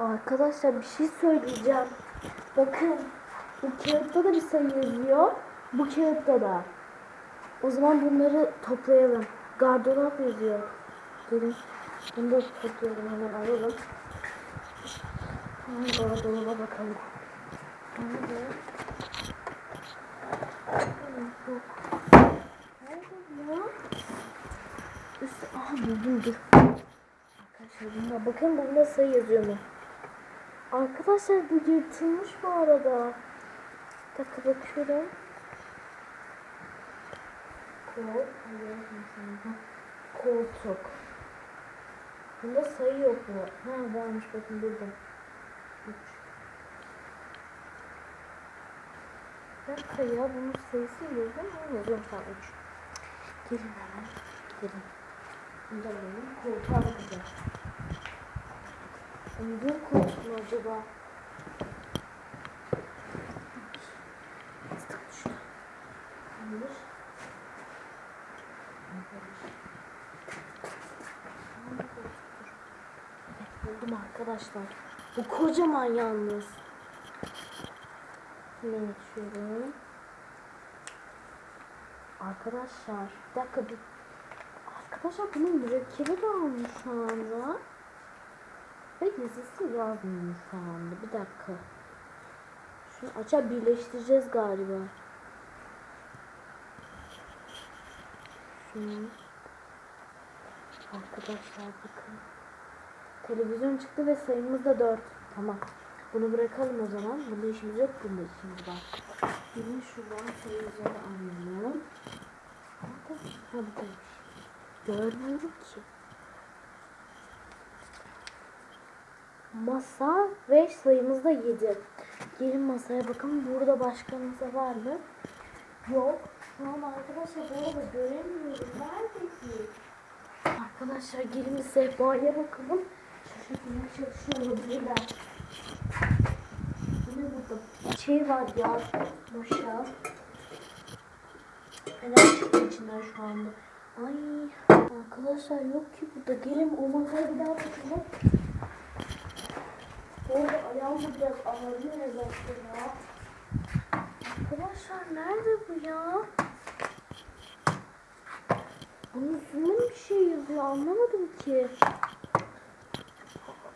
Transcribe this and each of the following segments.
Arkadaşlar bir şey söyleyeceğim. Bakın bu kağıtta da bir sayı yazıyor. Bu kağıtta da. O zaman bunları toplayalım. Gardırop yazıyor. Gelin. Bunu da toplayalım hemen alalım. Gardırob'a bakalım. Nerede? Nerede ya? Üstü, aha buldum. Arkadaşlar bunda bakın bunda sayı yazıyor mu? Arkadaşlar bu yırtılmış bu arada. Bir bakıyorum. Kol. Koltuk. Bunda sayı yok mu? Ha varmış bakın burada. Üç. Bir dakika ya bunun sayısı yazıyor mu? Yazıyorum tamam 3. Gelin hemen. Gelin. Bunda benim koltuğa bakacağım. Koltuk mu acaba? Buldum arkadaşlar. Bu kocaman yalnız. Yine geçiyorum. Arkadaşlar bir dakika bir Arkadaşlar bunun mürekkebi de almış şu anda. Ve yazısı yazmıyor şu anda. Bir dakika. Şunu açar birleştireceğiz galiba. Şunu. Arkadaşlar bakın. Televizyon çıktı ve sayımız da 4. Tamam. Bunu bırakalım o zaman. Bunda işimiz yok. Bunda işimiz var. Şimdi şuradan televizyonu. Nerede? Ha buradaymış. Görmüyorum ki. Masa ve sayımız da 7. Gelin masaya bakın. Burada başka masa var mı? Yok. An arkadaşlar bu arada göremiyorum. Nerede ki? Arkadaşlar gelin bir sehpaya bakalım. Şekilde çalışıyor olabilirler. Bu ne burada? Şey var ya. Boşa. Neler çıktı içinden şu anda? Ay arkadaşlar yok ki burada. Gelin o masaya bir daha bakalım. Biraz ağrıyor mesela. Arkadaşlar nerede bu ya? Bunun üstünde bir şey yazıyor anlamadım ki.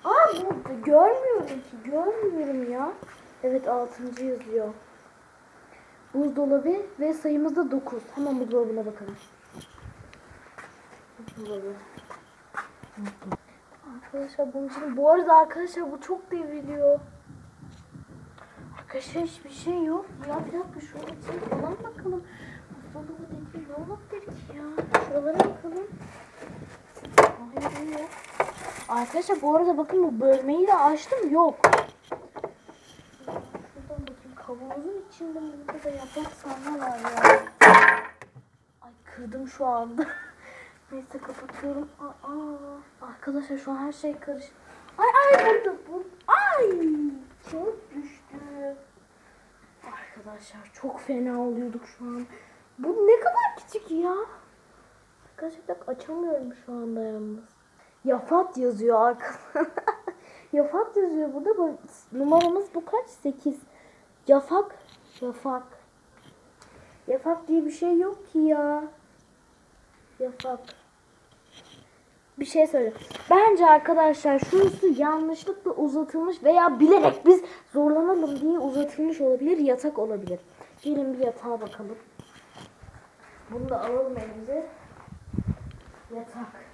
Aa burada görmüyorum ki görmüyorum ya. Evet 6. yazıyor. Buzdolabı ve sayımız da 9. Hemen buzdolabına bakalım. Buzdolabı. Arkadaşlar bunun için bu arada arkadaşlar bu çok devriliyor. Arkadaşlar hiçbir şey yok. Ya bir dakika şu içine falan bakalım. Buzdolabı dediğim ne olabilir ki ya? Şuralara bakalım. Hayır yok. Arkadaşlar bu arada bakın bu bölmeyi de açtım yok. Şuradan bakayım kavanozun içinde burada da yaprak sarma var ya. Ay kırdım şu anda. Neyse kapatıyorum. Aa, arkadaşlar şu an her şey karışık. Ay ay burada bu. Ay çok. Arkadaşlar çok fena oluyorduk şu an. Bu ne kadar küçük ya. Dakika, açamıyorum şu anda yalnız. Yafat yazıyor arkada. Yafat yazıyor burada. Bu, numaramız bu kaç? 8. Yafak. Yafak. Yafak diye bir şey yok ki ya. Yafak. Bir şey söyle. Bence arkadaşlar şurası yanlışlıkla uzatılmış veya bilerek biz zorlanalım diye uzatılmış olabilir. Yatak olabilir. Gelin bir yatağa bakalım. Bunu da alalım elimize. Yatak.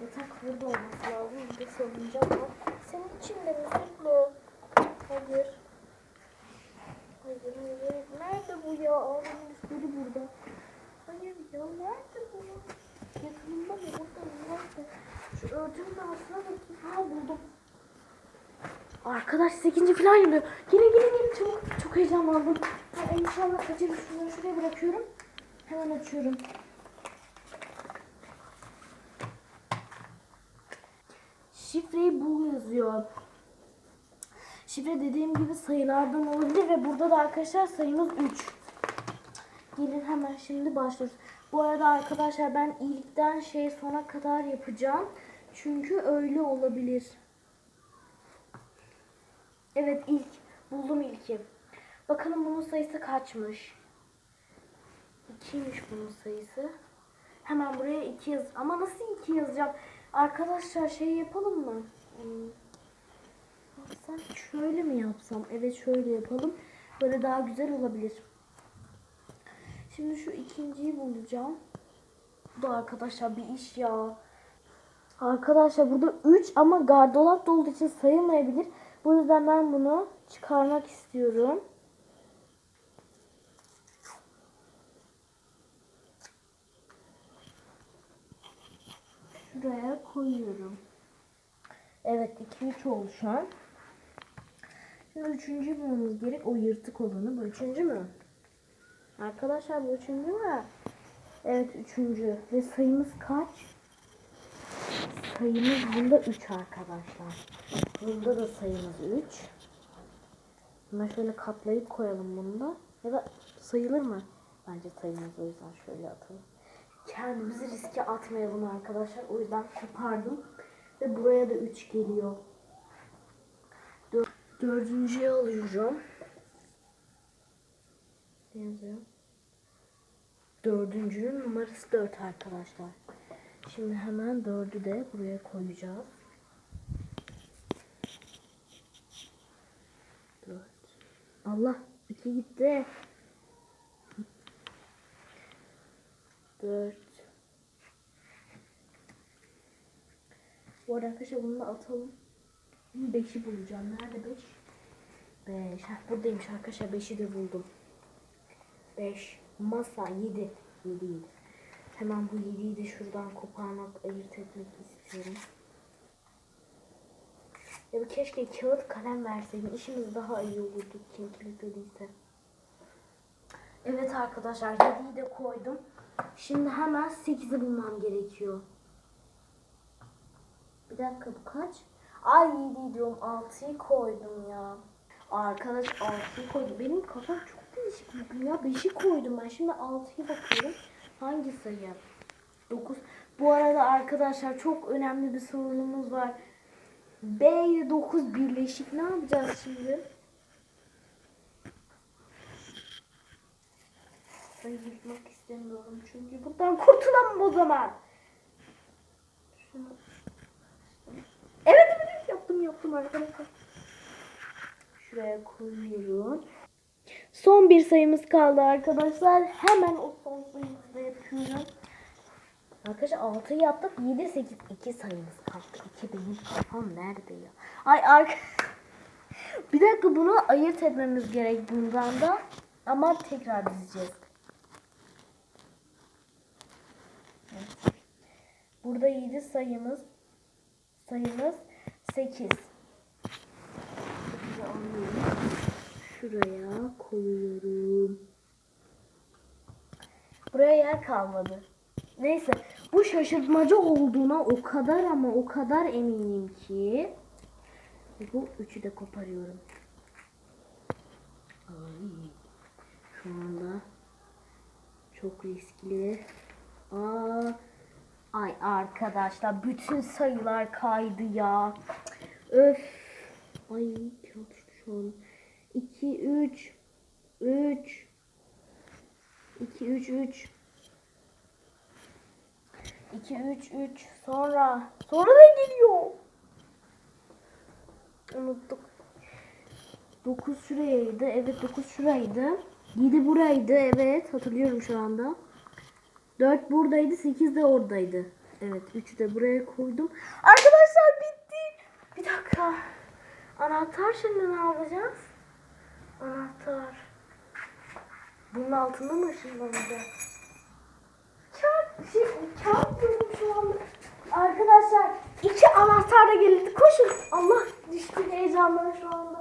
Yatak burada olması lazım. Bir de salıncak var. Senin içinde mi Mutlu? Hayır. Hayır hayır. Nerede bu ya? Ağzının üstleri burada. Ya nerede bu? Yakınımda mı? Burada? Nerede? Şu örtümün altına bakayım. Ha buldum. Arkadaş 8. falan yanıyor. Gelin gelin gelin çabuk. Çok heyecanlandım. Ha, inşallah kaçırır. Şunları şuraya bırakıyorum. Hemen açıyorum. Şifreyi bul yazıyor. Şifre dediğim gibi sayılardan olabilir ve burada da arkadaşlar sayımız 3. Gelin hemen şimdi başlıyoruz. Bu arada arkadaşlar ben ilkten şey sona kadar yapacağım. Çünkü öyle olabilir. Evet ilk. Buldum ilki. Bakalım bunun sayısı kaçmış. 2'ymiş bunun sayısı. Hemen buraya 2 yaz. Ama nasıl 2 yazacağım? Arkadaşlar şey yapalım mı? Hmm. Yapsam şöyle mi yapsam? Evet şöyle yapalım. Böyle daha güzel olabilir. Şimdi şu ikinciyi bulacağım. Bu da arkadaşlar bir iş ya. Arkadaşlar burada 3 ama gardırop olduğu için sayılmayabilir. Bu yüzden ben bunu çıkarmak istiyorum. Şuraya koyuyorum. Evet 2-3 oldu şu an. Şimdi üçüncü bulmamız gerek. O yırtık olanı. Bu üçüncü mü? Arkadaşlar bu üçüncü mü? Evet üçüncü. Ve sayımız kaç? Sayımız bunda 3 arkadaşlar. Bunda da sayımız 3. Hemen şöyle katlayıp koyalım bunu da. Ya da sayılır mı? Bence sayılmaz o yüzden şöyle atalım. Kendimizi riske atmayalım arkadaşlar. O yüzden kopardım. Ve buraya da 3 geliyor. Dör dördüncüye alıyorum. Yazıyor. Dördüncünün numarası 4 arkadaşlar. Şimdi hemen dördü de buraya koyacağız. Dört. Allah iki gitti. Dört. Bu arada arkadaşlar bunu da atalım. Şimdi beşi bulacağım. Nerede beş? Beş. Heh, buradaymış arkadaşlar. Beşi de buldum. Beş. Masa yedi. Yedi yedi. Hemen bu yediyi de şuradan koparmak, ayırt etmek istiyorum. Ya keşke kağıt kalem verseydim. İşimiz daha iyi olurdu kim kilitlediyse. Evet arkadaşlar 7'yi de koydum. Şimdi hemen 8'i bulmam gerekiyor. Bir dakika bu kaç? Ay 7 diyorum 6'yı koydum ya. Arkadaş 6'yı koydum. Benim kafam çok ya. 5'i koydum ben. Şimdi 6'yı bakıyorum. Hangi sayı? 9. Bu arada arkadaşlar çok önemli bir sorunumuz var. B ile 9 birleşik. Ne yapacağız şimdi? Ben yıkmak istemiyorum çünkü buradan kurtulamam o zaman. Evet evet, yaptım yaptım arkadaşlar. Şuraya koyuyorum. Son bir sayımız kaldı arkadaşlar. Hemen o son sayımızı da yapıyorum. Arkadaşlar 6'yı yaptık. 7, 8, 2 sayımız kaldı. 2 benim kafam nerede ya? Ay ark. bir dakika bunu ayırt etmemiz gerek bundan da. Ama tekrar dizeceğiz. Burada 7 sayımız sayımız 8. Şuraya koyuyorum. Buraya yer kalmadı. Neyse bu şaşırtmacı olduğuna o kadar ama o kadar eminim ki bu üçü de koparıyorum. Ay, şu anda çok riskli. Aa, ay arkadaşlar bütün sayılar kaydı ya. Öf. Ay kağıt şu an. 2 3 3 2 3 3 2 3 3 sonra sonra da geliyor. Unuttuk. 9 şurayaydı. Evet 9 şuraydı. 7 buraydı. Evet hatırlıyorum şu anda. 4 buradaydı. 8 de oradaydı. Evet 3'ü de buraya koydum. Arkadaşlar bitti. Bir dakika. Anahtar şimdi ne yapacağız? Anahtar. Bunun altında mı ışınlanacak? şey, kağıt buldum şu anda. Arkadaşlar iki anahtar da geldi. Koşun. Allah düştü heyecandan şu anda.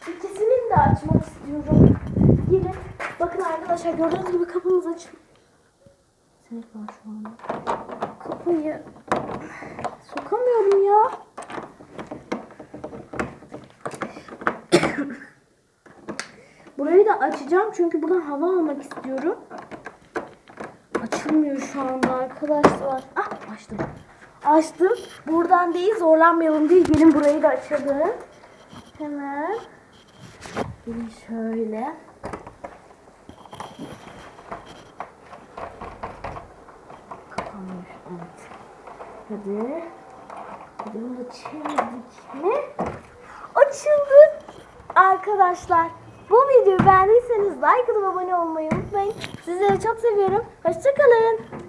İkisini de açmak istiyorum. Gelin. Bakın arkadaşlar gördüğünüz gibi kapımız açık. Sinek var şu anda. Kapıyı sokamıyorum ya. Burayı da açacağım çünkü buradan hava almak istiyorum. Açılmıyor şu anda arkadaşlar. Ah açtım. Açtım. Buradan değil zorlanmayalım diye gelin burayı da açalım. Hemen. Gelin şöyle. Kapanmış. Evet. Hadi. Hadi çevirdik mi? Açıldı. Arkadaşlar bu videoyu beğendiyseniz like atıp abone olmayı unutmayın. Sizleri çok seviyorum. Hoşçakalın.